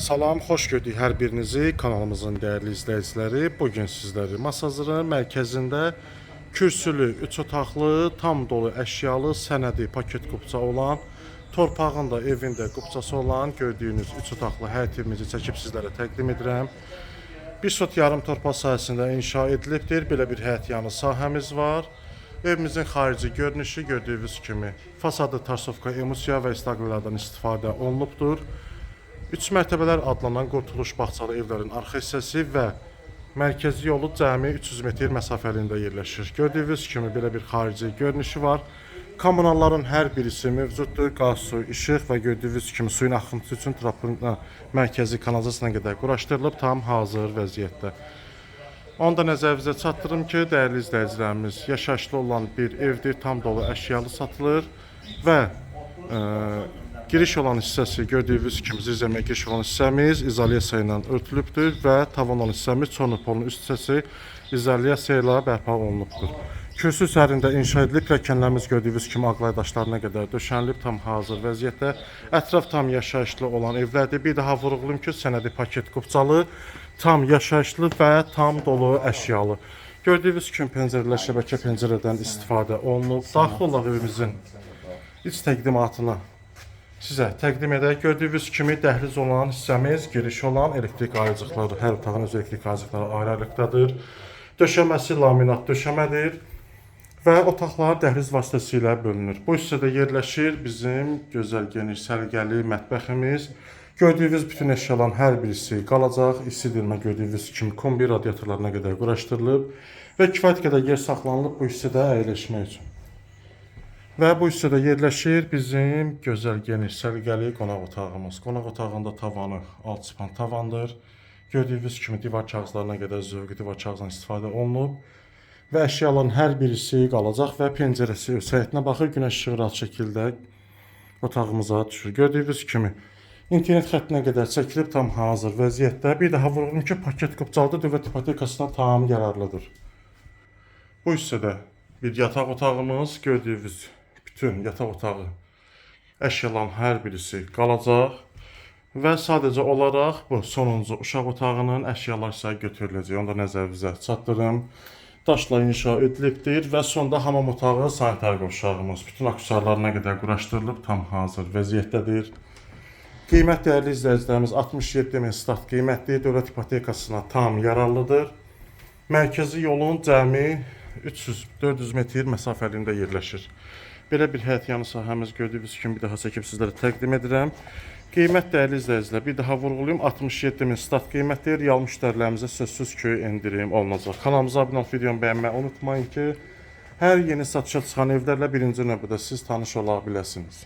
Salam, xoş gördük hər birinizi kanalımızın dəyərli izləyiciləri. Bu gün sizləri Masazırın mərkəzində kürsülü, 3 otaqlı, tam dolu əşyalı, sənədi, paket qubça olan, torpağında, evində qubçası olan gördüyünüz 3 otaqlı həyətimizi çəkib sizlərə təqdim edirəm. Bir sot yarım torpaq sahəsində inşa edilibdir. Belə bir həyət yanı sahəmiz var. Evimizin xarici görünüşü gördüyünüz kimi fasadı tarsovka, emulsiya və istaqillərdən istifadə olunubdur. 3 mərtəbələr adlanan qurtuluş bağçalı evlərin arxa hissəsi və mərkəzi yolu cəmi 300 metr məsafəliyində yerləşir. Gördüyünüz kimi belə bir xarici görünüşü var. Kommunalların hər birisi mövcuddur. Qaz, su, işıq və gördüyünüz kimi suyun axıntısı üçün trapın mərkəzi kanalizasiyasına qədər quraşdırılıb tam hazır vəziyyətdə. Onu da nəzərinizə çatdırım ki, dəyərli izləyicilərimiz, yaşayışlı olan bir evdir, tam dolu əşyalı satılır və e, giriş olan hissəsi gördüyünüz kimi zirzəmiyə giriş olan hissəmiz izolyasiya ilə örtülübdür və tavan olan hissəmiz çornopolun üst hissəsi izolyasiya ilə bərpa olunubdur. Kürsü üzərində inşa edilib, pilləkənlərimiz gördüyünüz kimi ağlay daşlarına qədər döşənilib, tam hazır vəziyyətdə. Ətraf tam yaşayışlı olan evlərdir. Bir daha vurğulayım ki, sənədi paket qubcalı, tam yaşayışlı və tam dolu əşyalı. Gördüyünüz kimi pəncərələr şəbəkə pəncərədən istifadə olunub. Daxil olaq evimizin iç təqdimatına sizə təqdim edək. Gördüyünüz kimi dəhliz olan hissəmiz, giriş olan elektrik ayırıcıqları, hər otağın öz elektrik ayırıcıqları ayrı-ayrılıqdadır. Döşəməsi laminat döşəmədir və otaqlar dəhliz vasitəsilə bölünür. Bu hissədə yerləşir bizim gözəl geniş səliqəli mətbəximiz. Gördüyünüz bütün əşyaların hər birisi qalacaq. İstidirmə gördüyünüz kimi kombi radiatorlarına qədər quraşdırılıb və kifayət qədər yer saxlanılıb bu hissədə əyləşmək üçün. Və bu hissədə yerləşir bizim gözəl geniş səliqəli qonaq otağımız. Qonaq otağında tavanı alçıpan tavandır. Gördüyünüz kimi divar kağızlarına qədər zövqü divar kağızdan istifadə olunub və əşyaların hər birisi qalacaq və pəncərəsi öz həyətinə baxır, günəş işığı rahat şəkildə otağımıza düşür. Gördüyünüz kimi internet xəttinə qədər çəkilib tam hazır vəziyyətdə. Bir daha vurğulayım ki, paket qubcalıdır dövlət ipotekasına tam yararlıdır. Bu hissədə bir yataq otağımız gördüyünüz bütün yataq otağı əşyaların hər birisi qalacaq və sadəcə olaraq bu sonuncu uşaq otağının əşyaları isə götürüləcək. Onu da nəzərinizə çatdırım. Daşla inşa edilibdir və sonda hamam otağı sanitar qovşağımız bütün aksesuarlarına qədər quraşdırılıb tam hazır vəziyyətdədir. Qiymət dəyərli izləyicilərimiz 67 min start qiymətli dövlət ipotekasına tam yararlıdır. Mərkəzi yolun cəmi 300-400 metr məsafəliyində yerləşir. Belə bir həyət yanı sahəmiz gördüyünüz kimi bir daha çəkib sizlərə təqdim edirəm. Qiymət dəyərli izləyicilər, bir daha vurğulayım, 67 min start qiymətdir. Real müştərilərimizə sözsüz ki, endirim olunacaq. Kanalımıza abunə olub videomu bəyənməyi unutmayın ki, hər yeni satışa çıxan evlərlə birinci növbədə siz tanış ola biləsiniz.